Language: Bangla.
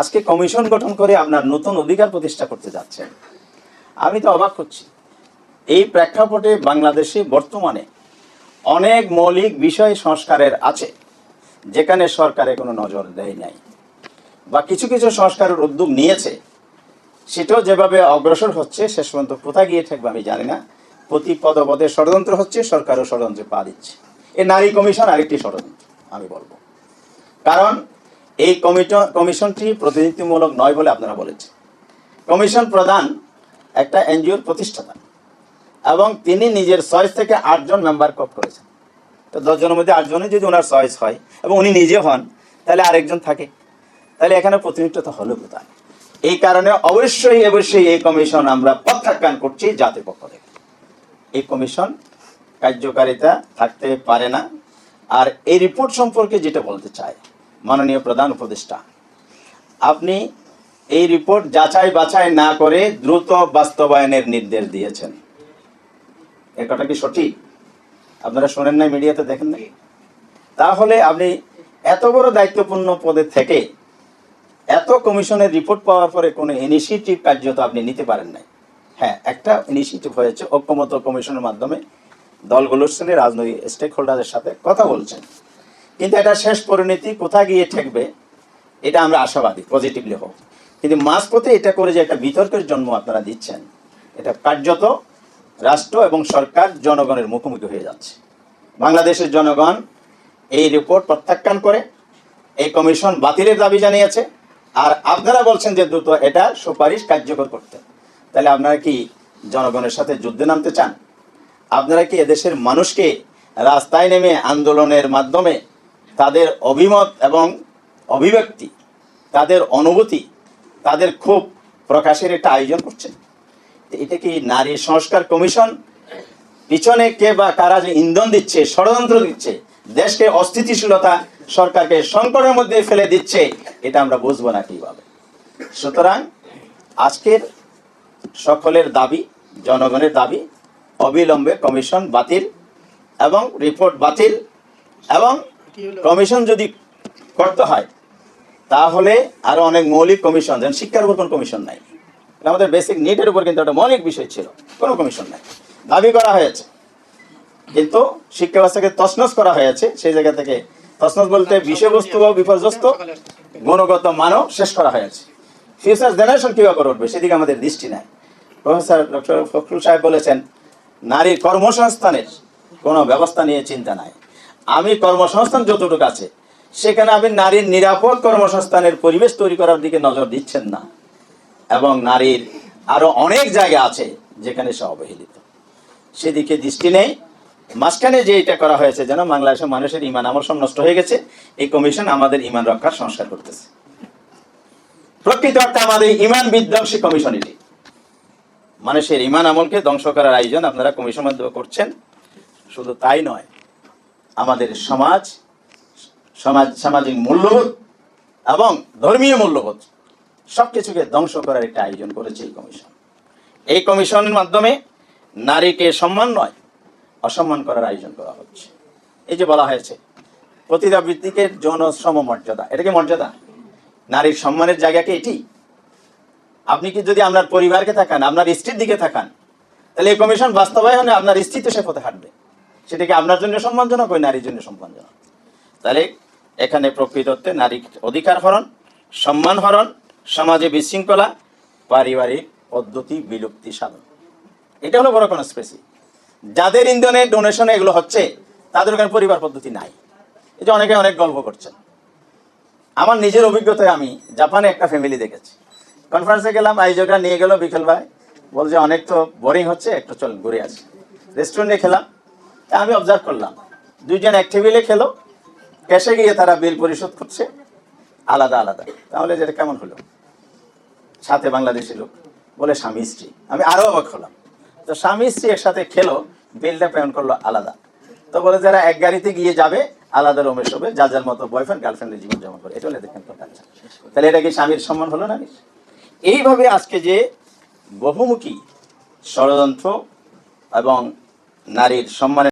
আজকে কমিশন গঠন করে আপনার নতুন অধিকার প্রতিষ্ঠা করতে যাচ্ছেন। আমি তো অবাক হচ্ছি। এই প্রেক্ষাপটে বাংলাদেশে বর্তমানে অনেক মৌলিক বিষয় সংস্কারের আছে, যেখানে সরকারে কোনো নজর দেয় নাই। বা কিছু কিছু সংস্কারের উদ্যোগ নিয়েছে, সেটাও যেভাবে অগ্রসর হচ্ছে, শেষ পর্যন্ত কোথায় গিয়ে থাকবে আমি জানি না। প্রতি পদপদে ষড়যন্ত্র হচ্ছে, সরকারও ষড়যন্ত্রে পা দিচ্ছে। এ নারী কমিশন আরেকটি ষড়যন্ত্র, আমি বলব। কারণ এই কমিশন কমিশনটি প্রতিনিধিত্বমূলক নয় বলে আপনারা বলেছেন। কমিশন প্রধান একটা এনজিওর প্রতিষ্ঠাতা এবং তিনি নিজের চয়েস থেকে আটজন মেম্বার কপ করেছেন। তো দশজনের মধ্যে আটজনে যদি ওনার চয়েস হয় এবং উনি নিজে হন, তাহলে আরেকজন থাকে। তাহলে এখানে প্রতিনিধিত্ব হলো কোথায়? এই কারণে অবশ্যই অবশ্যই এই কমিশন আমরা প্রত্যাখ্যান করছি জাতির পক্ষ থেকে। এই কমিশন কার্যকারিতা থাকতে পারে না। আর এই রিপোর্ট সম্পর্কে যেটা বলতে চাই মাননীয় প্রধান উপদেষ্টা। আপনি এই রিপোর্ট যাচাই বাছাই না করে দ্রুত বাস্তবায়নের নির্দেশ দিয়েছেন। এ কথা কি সঠিক? আপনারা শোনেন নাই, মিডিয়াতে দেখেন নাই? তাহলে আপনি এত বড় দায়িত্বপূর্ণ পদে থেকে এত কমিশনের রিপোর্ট পাওয়ার পরে কোনো ইনিশিয়েটিভ কার্য তো আপনি নিতে পারেন নাই। হ্যাঁ একটা ইনিশিয়েটিভ হয়েছে ঐক্যমত কমিশনের মাধ্যমে দলগুলোর সঙ্গে রাজনৈতিক স্টেক হোল্ডারের সাথে কথা বলছেন। কিন্তু এটা শেষ পরিণতি কোথায় গিয়ে ঠেকবে, এটা আমরা আশাবাদী পজিটিভলি হোক। কিন্তু মাঝপথে এটা করে যে একটা বিতর্কের জন্ম আপনারা দিচ্ছেন, এটা কার্যত রাষ্ট্র এবং সরকার জনগণের মুখোমুখি হয়ে যাচ্ছে। বাংলাদেশের জনগণ এই রিপোর্ট প্রত্যাখ্যান করে, এই কমিশন বাতিলের দাবি জানিয়েছে, আর আপনারা বলছেন যে দ্রুত এটা সুপারিশ কার্যকর করতে। তাহলে আপনারা কি জনগণের সাথে যুদ্ধে নামতে চান? আপনারা কি এদেশের মানুষকে রাস্তায় নেমে আন্দোলনের মাধ্যমে তাদের অভিমত এবং অভিব্যক্তি, তাদের অনুভূতি, তাদের ক্ষোভ প্রকাশের একটা আয়োজন করছেন তো এটা কি নারী সংস্কার কমিশন? পিছনে কে বা কারা যে ইন্ধন দিচ্ছে, ষড়যন্ত্র দিচ্ছে, দেশকে অস্থিতিশীলতা, সরকারকে সংকটের মধ্যে ফেলে দিচ্ছে, এটা আমরা বুঝব না কীভাবে। সুতরাং আজকের সকলের দাবি, জনগণের দাবি, অবিলম্বে কমিশন বাতিল এবং রিপোর্ট বাতিল এবং কমিশন যদি করতে হয়, তাহলে আরও অনেক মৌলিক কমিশন, যেমন শিক্ষার উপর কোনো কমিশন নাই। আমাদের বেসিক নিডের উপর কিন্তু একটা মৌলিক বিষয় ছিল, কোনো কমিশন নাই। দাবি করা হয়েছে, কিন্তু শিক্ষা ব্যবস্থাকে তছনছ করা হয়েছে, সেই জায়গা থেকে তছনছ বলতে বিষয়বস্তু বা বিপর্যস্ত গুণগত মানও শেষ করা হয়েছে। ফিউচার জেনারেশন কীভাবে উঠবে, সেদিকে আমাদের দৃষ্টি নাই। প্রফেসর ডক্টর ফখরুল সাহেব বলেছেন, নারীর কর্মসংস্থানের কোনো ব্যবস্থা নিয়ে চিন্তা নাই। আমি কর্মসংস্থান যতটুকু আছে, সেখানে আপনি নারীর নিরাপদ কর্মসংস্থানের পরিবেশ তৈরি করার দিকে নজর দিচ্ছেন না। এবং নারীর আরও অনেক জায়গা আছে যেখানে সে অবহেলিত। সেদিকে দৃষ্টি নেই। মাঝখানে যে এটা করা হয়েছে যেন বাংলাদেশের মানুষের ইমান আমল সব নষ্ট হয়ে গেছে, এই কমিশন আমাদের ইমান রক্ষার সংস্কার করতেছে। প্রকৃত অর্থে আমাদের ইমান বিধ্বংসী কমিশন এটি। মানুষের ইমান আমলকে ধ্বংস করার আয়োজন আপনারা কমিশন মাধ্যমে করছেন। শুধু তাই নয় আমাদের সমাজ সমাজ, সামাজিক মূল্যবোধ এবং ধর্মীয় মূল্যবোধ সব কিছুকে ধ্বংস করার একটা আয়োজন করেছে এই কমিশন। এই কমিশনের মাধ্যমে নারীকে সম্মান নয়, অসম্মান করার আয়োজন করা হচ্ছে। এই যে বলা হয়েছে, প্রতিটা বৃত্তিকের যৌন সম মর্যাদা এটা কি মর্যাদা? নারীর সম্মানের জায়গাকে এটি? আপনি কি যদি আপনার পরিবারকে থাকান, আপনার স্ত্রীর দিকে থাকান, তাহলে এই কমিশন বাস্তবায়নে আপনার স্ত্রী তো সে পথে হাঁটবে। সেটা কি আপনার জন্য সম্মানজনক, ওই নারীর জন্য সম্মানজনক। তাহলে এখানে প্রকৃতত্বে নারী অধিকার হরণ, সম্মান হরণ, সমাজে বিশৃঙ্খলা, পারিবারিক পদ্ধতি, বিলুপ্তি সাধন। এটা হলো বড় কোনো স্পেসি যাদের ইন্ধনে ডোনেশনে এগুলো হচ্ছে, তাদের ওখানে পরিবার পদ্ধতি নাই। যে অনেকে অনেক গল্প করছেন। আমার নিজের অভিজ্ঞতায় আমি জাপানে একটা ফ্যামিলি দেখেছি। কনফারেন্সে গেলাম, আয়োজকরা নিয়ে গেল বিকেল ভাই বলছে, অনেক তো বোরিং হচ্ছে, একটু চল ঘুরে আসি। রেস্টুরেন্টে খেলাম। আমি অবজার্ভ করলাম। দুইজন এক টেবিলে খেলো ক্যাশে গিয়ে তারা বিল পরিশোধ করছে। আলাদা আলাদা। তাহলে যেটা কেমন হলো? সাথে বাংলাদেশি লোক বলে স্বামী, স্ত্রী। আমি আরও অবাক হলাম। তো স্বামী, স্ত্রী একসাথে খেলো বিলটা পেমেন্ট করল আলাদা। তো বলে যারা এক গাড়িতে গিয়ে যাবে, আলাদা রমেশ হবে যার যার মতো বয়ফ্রেন্ড গার্লফ্রেন্ডের জীবন যেমন করে। এটা হলে দেখেন। তাহলে এটা কি স্বামীর সম্মান হলো না এইভাবে আজকে যে বহুমুখী ষড়যন্ত্র এবং নারীর সম্মানের